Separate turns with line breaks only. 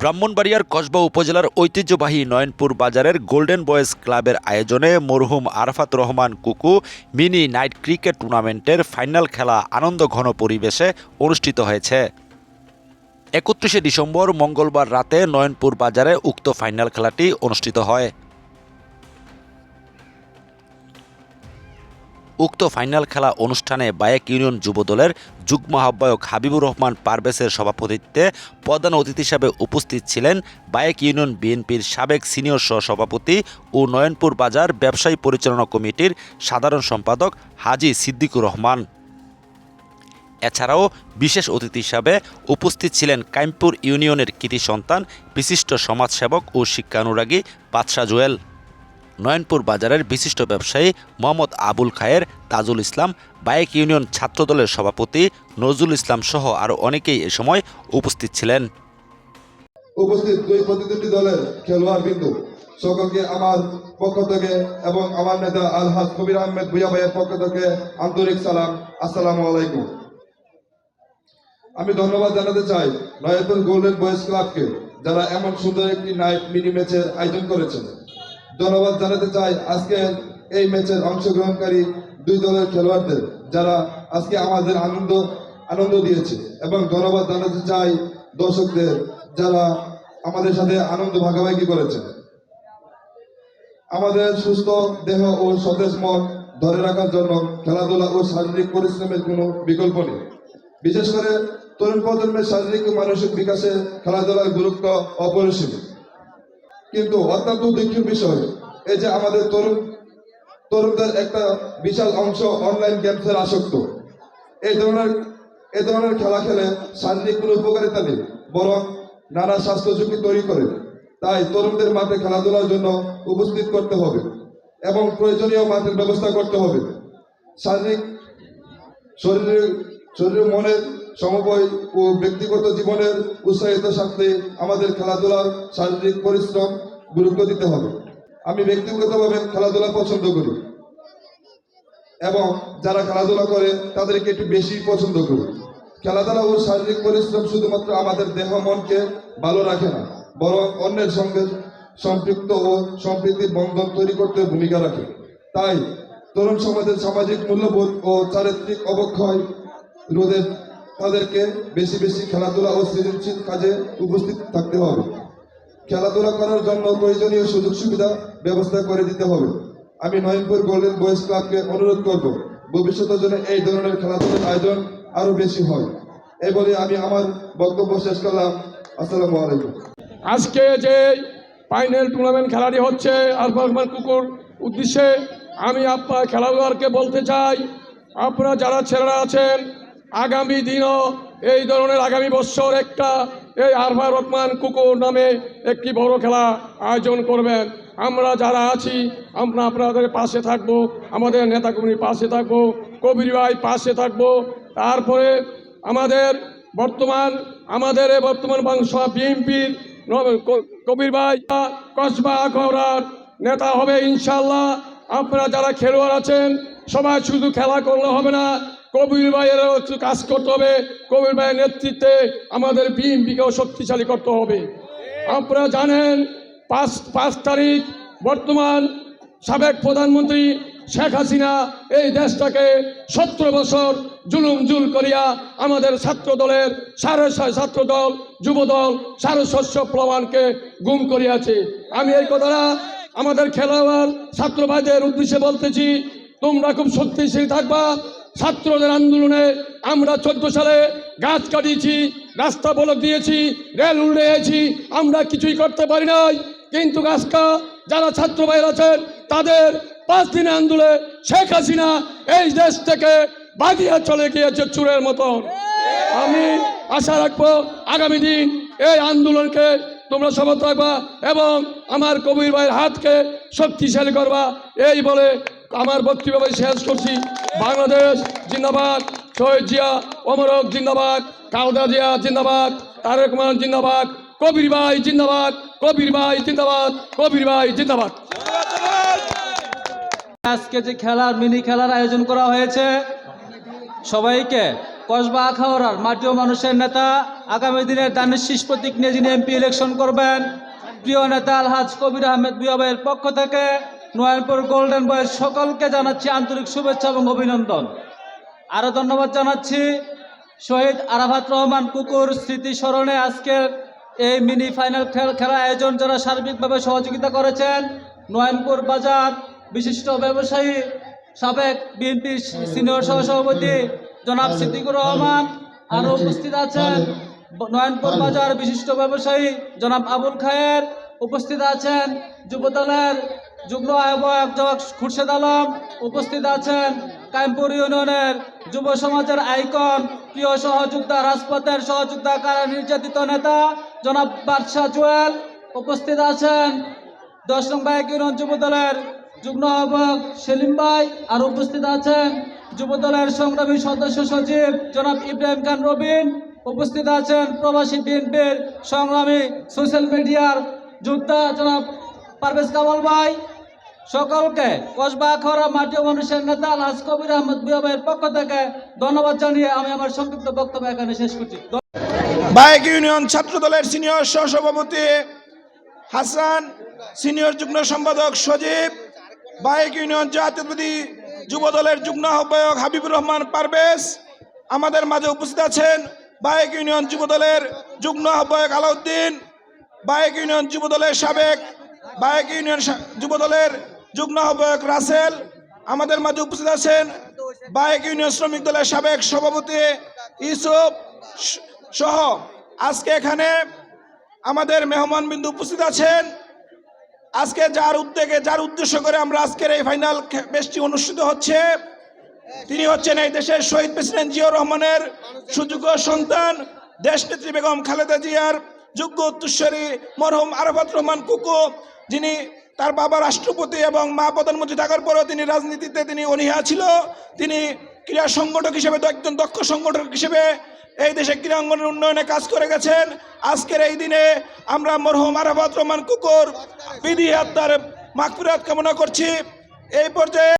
ব্রাহ্মণবাড়িয়ার কসবা উপজেলার ঐতিহ্যবাহী নয়নপুর বাজারের গোল্ডেন বয়েজ ক্লাবের আয়োজনে মরহুম Arfat Rahman Kuku mini night cricket টুর্নামেন্টের ফাইনাল খেলা আনন্দ ঘন পরিবেশে অনুষ্ঠিত হয়েছে। একত্রিশে ডিসেম্বর মঙ্গলবার রাতে নয়নপুর বাজারে উক্ত ফাইনাল খেলাটি অনুষ্ঠিত হয়। উক্ত ফাইনাল খেলা অনুষ্ঠানে বায়েক ইউনিয়ন যুবদলের যুগ্ম আহ্বায়ক হাবিবুর রহমান পারভেজের সভাপতিত্বে প্রধান অতিথি হিসাবে উপস্থিত ছিলেন বায়েক ইউনিয়ন বিএনপির সাবেক সিনিয়র সহসভাপতি ও নয়নপুর বাজার ব্যবসায়ী পরিচালনা কমিটির সাধারণ সম্পাদক হাজি সিদ্দিকুর রহমান। এছাড়াও বিশেষ অতিথি হিসাবে উপস্থিত ছিলেন কাইমপুর ইউনিয়নের কৃতি সন্তান, বিশিষ্ট সমাজসেবক ও শিক্ষানুরাগী বাদশাহ জুয়েল। নয়নপুর বাজারের বিশিষ্ট ব্যবসায়ী মোহাম্মদ আবুল খায়ের তাজুল ইসলাম, বাইক ইউনিয়ন ছাত্রদলের সভাপতি নজরুল ইসলাম সহ আরও অনেকেই এ সময় উপস্থিত ছিলেন।
উপস্থিত দুই প্রতিদ্বন্দ্বী দলের খেলোয়াড় বিন্দু। সকলকে আমার পক্ষ থেকে এবং আমার নেতা আলহাজ কবির আহমেদ ভুইয়া ভাইয়ের পক্ষ থেকে আন্তরিক সালাম। আসসালামু আলাইকুম। আমি ধন্যবাদ জানাতে চাই নয়াতুল গোল্ডেন বয়েজ ক্লাবকে, যারা এমন সুন্দর একটি নাইট মিনি ম্যাচের আয়োজন করেছেন। ধন্যবাদ জানাতে চাই আজকে এই ম্যাচের অংশগ্রহণকারী দুই দলের খেলোয়াড়দের যারা আজকে আমাদের আনন্দ আনন্দ দিয়েছে। এবং ধন্যবাদ জানাতে চাই দর্শকদের যারা আমাদের সাথে আনন্দ ভাগাভাগি করেছে। আমাদের সুস্থ দেহ ও সতেজ মন ধরে রাখার জন্য খেলাধুলা ও শারীরিক পরিশ্রমের কোনো বিকল্প নেই। বিশেষ করে তরুণ প্রজন্মের শারীরিক ও মানসিক বিকাশে খেলাধুলার গুরুত্ব অপরিসীম। কিন্তু অত্যন্ত দুঃখের বিষয়, এই যে আমাদের তরুণ, তরুণদের একটা বিশাল অংশ অনলাইন গেমসের আসক্ত। এই ধরনের এই ধরনের খেলা খেলে শারীরিক কোনো উপকারিতা নেই, বরং নানা স্বাস্থ্য ঝুঁকি তৈরি করে। তাই তরুণদের মাঠে খেলাধুলার জন্য উপস্থিত করতে হবে এবং প্রয়োজনীয় মাঠের ব্যবস্থা করতে হবে। শারীরিক, শরীরের শরীর মনের সমবয় ও ব্যক্তিগত জীবনের উৎসাহিত স্বার্থে আমাদের খেলাধুলার শারীরিক পরিশ্রম গুরুত্ব দিতে হবে। আমি ব্যক্তিগতভাবে খেলাধুলা পছন্দ করি এবং যারা খেলাধুলা করে তাদেরকে একটু বেশি পছন্দ করি। খেলাধুলা ও শারীরিক পরিশ্রম শুধুমাত্র আমাদের দেহ মনকে ভালো রাখে না, বরং অন্যের সঙ্গে সম্পৃক্ত ও সম্প্রীতির বন্ধন তৈরি করতে ভূমিকা রাখে। তাই তরুণ সমাজের সামাজিক মূল্যবোধ ও চারিত্রিক অবক্ষয় রোধে তাদেরকে বেশি বেশি খেলাধুলা ও সৃজনশীল কাজে উপস্থিত থাকতে হবে। খেলাধুলা করার জন্য প্রয়োজনীয় সুযোগ সুবিধা ব্যবস্থা করে দিতে হবে। আমি নয়নপুর গোল্ডেন বয়েজ ক্লাবকে অনুরোধ করব ভবিষ্যতের জন্য এই ধরনের খেলাধুলার আয়োজন আরও বেশি হয়। এই বলে আমি আমার বক্তব্য শেষ করলাম। আসসালামু আলাইকুম।
আজকে যে ফাইনাল টুর্নামেন্ট খেলাটি হচ্ছে আলফা রহমান কুকুর উদ্দেশ্যে আমি আপনার খেলাধুলারকে বলতে চাই, আপনারা যারা ছেলেরা আছেন আগামী দিনও এই ধরনের আগামী বছর একটা এই আরফা রহমান কুকুর নামে একটি বড় খেলা আয়োজন করবেন। আমরা যারা আছি, আমরা আপনাদের পাশে থাকব, আমাদের নেতাকর্মীর পাশে থাকব, কবির ভাই পাশে থাকব। তারপরে আমাদের বর্তমান আমাদের বর্তমান বংশ বিএনপির কবির ভাই কসবা আখড়ার নেতা হবে ইনশাল্লাহ আপনারা যারা খেলোয়াড় আছেন, সবাই শুধু খেলা করলে হবে না কবির ভাইয়েরও একটু কাজ করতে হবে। কবির ভাইয়ের নেতৃত্বে আমাদের বিএনপিকেও শক্তিশালী করতে হবে। আপনারা জানেন, পাঁচ পাঁচ তারিখ বর্তমান সাবেক প্রধানমন্ত্রী শেখ হাসিনা এই দেশটাকে সতেরো বছর জুলুম জুল করিয়া আমাদের ছাত্র দলের সাড়ে ছাত্র দল যুব দল শস্য প্রমাণকে গুম করিয়াছে। আমি এই কথাটা আমাদের খেলোয়াড় ছাত্র ভাইদের উদ্দেশ্যে বলতেছি। তোমরা খুব শক্তিশালী থাকবা। ছাত্রদের আন্দোলনে আমরা চোদ্দ সালে গাছ কাটিয়েছি, রাস্তা বলক দিয়েছি, রেল উল্লেছি আমরা কিছুই করতে পারি নাই। কিন্তু গাছকা যারা ছাত্র ভাইয়ের আছেন, তাদের পাঁচ দিনে আন্দোলনে শেখ হাসিনা এই দেশ থেকে বাগিয়ে চলে গিয়েছে চুরের মতন। আমি আশা রাখব আগামী দিন এই আন্দোলনকে তোমরা সমর্থ রাখবা এবং আমার কবির ভাইয়ের হাতকে শক্তিশালী করবা। এই বলে আমার বক্তব্য শেষ করছি। বাংলাদেশ জিন্দাবাদ, শহীদ জিয়া অমরক জিন্দাবাদ কাউদা জিয়া জিন্দাবাদ, তারেক রহমান জিন্দাবাদ, কবির ভাই জিন্দাবাদ, কবির ভাই জিন্দাবাদ, কবির ভাই জিন্দাবাদ।
আজকে যে খেলার, মিনি খেলার আয়োজন করা হয়েছে, সবাইকে কসবা আখাউড়ার মাটি ও মানুষের নেতা আগামী দিনের দানের শীষ প্রতীক নিয়ে যিনি এমপি ইলেকশন করবেন, প্রিয় নেতা আলহাজ কবির আহমেদ বিয়াবের পক্ষ থেকে নয়নপুর গোল্ডেন বয়ের সকলকে জানাচ্ছি আন্তরিক শুভেচ্ছা এবং অভিনন্দন। আরও ধন্যবাদ জানাচ্ছি শহীদ আরাফাত রহমান কুকুর স্মৃতি স্মরণে আজকের এই মিনি ফাইনাল খেল- খেলা আয়োজন যারা সার্বিকভাবে সহযোগিতা করেছেন, নয়নপুর বাজার বিশিষ্ট ব্যবসায়ী সাবেক বিএনপি সিনিয়র সহসভাপতি জনাব সিদ্দিকুর রহমান আরও উপস্থিত আছেন। নয়নপুর বাজার বিশিষ্ট ব্যবসায়ী জনাব আবুল খায়ের উপস্থিত আছেন। যুবদলের যুগ্ম আহ্বায়ক খুরশেদ আলম উপস্থিত আছেন কাইমপুর ইউনিয়নের যুব সমাজের আইকন প্রিয় সহযোদ্ধা, রাজপথের সহযোদ্ধা, কারা নির্যাতিত নেতা, জনাব বাদশাহ জুয়েল উপস্থিত আছেন। দশ নং বাইক ইউনিয়ন যুব দলের যুগ্ম আহ্বায়ক সেলিম ভাই আর উপস্থিত আছেন যুব দলের সংগ্রামী সদস্য সচিব জনাব ইব্রাহিম খান রবিন। উপস্থিত আছেন প্রবাসী বিএনপির সংগ্রামী সোশ্যাল মিডিয়ার যোদ্ধা জনাব পারভেজ কামাল ভাই। সকলকে কসবা খরা মাটি মানুষের নেতা আলহাজ কবির আহমদ বিয়াবের পক্ষ থেকে ধন্যবাদ জানিয়ে আমি আমার সংক্ষিপ্ত বক্তব্য এখানে শেষ করছি।
বাইক ইউনিয়ন ছাত্র দলের সিনিয়র সহসভাপতি হাসান, সিনিয়র যুগ্ম সম্পাদক সজীব বাইক ইউনিয়ন জাতীয়বাদী যুব দলের যুগ্ম আহ্বায়ক হাবিবুর রহমান পারভেজ, আমাদের মাঝে উপস্থিত আছেন বাইক ইউনিয়ন যুব দলের যুগ্ম আহ্বায়ক আলাউদ্দিন বাইক ইউনিয়ন যুব দলের সাবেক বাইক ইউনিয়ন যুব দলের যুগ্ম আহ্বায়ক রাসেল আমাদের মাঝে উপস্থিত আছেন। বাইক ইউনিয়ন শ্রমিক দলের সাবেক সভাপতি ইউসুফ সহ আজকে এখানে আমাদের মেহমান বিন্দু উপস্থিত আছেন। আজকে যার উদ্যোগে, যার উদ্দেশ্য করে আমরা আজকের এই ফাইনাল ম্যাচটি অনুষ্ঠিত হচ্ছে, তিনি হচ্ছেন এই দেশের শহীদ প্রেসিডেন্ট জিয়াউর রহমানের সুযোগ্য সন্তান দেশ দেশনেত্রী বেগম খালেদা জিয়ার যোগ্য উত্তরস্বরী মরহুম আরাফাত রহমান কুকু যিনি তার বাবা রাষ্ট্রপতি এবং মা প্রধানমন্ত্রী থাকার পরেও তিনি রাজনীতিতে তিনি অনীহা ছিল। তিনি ক্রীড়া সংগঠক হিসেবে একজন দক্ষ সংগঠক হিসেবে এই দেশে ক্রীড়াঙ্গনের উন্নয়নে কাজ করে গেছেন। আজকের এই দিনে আমরা মরহুম আরাফাত রহমান কুকুর, বিধি আত্মার মাকফিরাত কামনা করছি। এই পর্যায়ে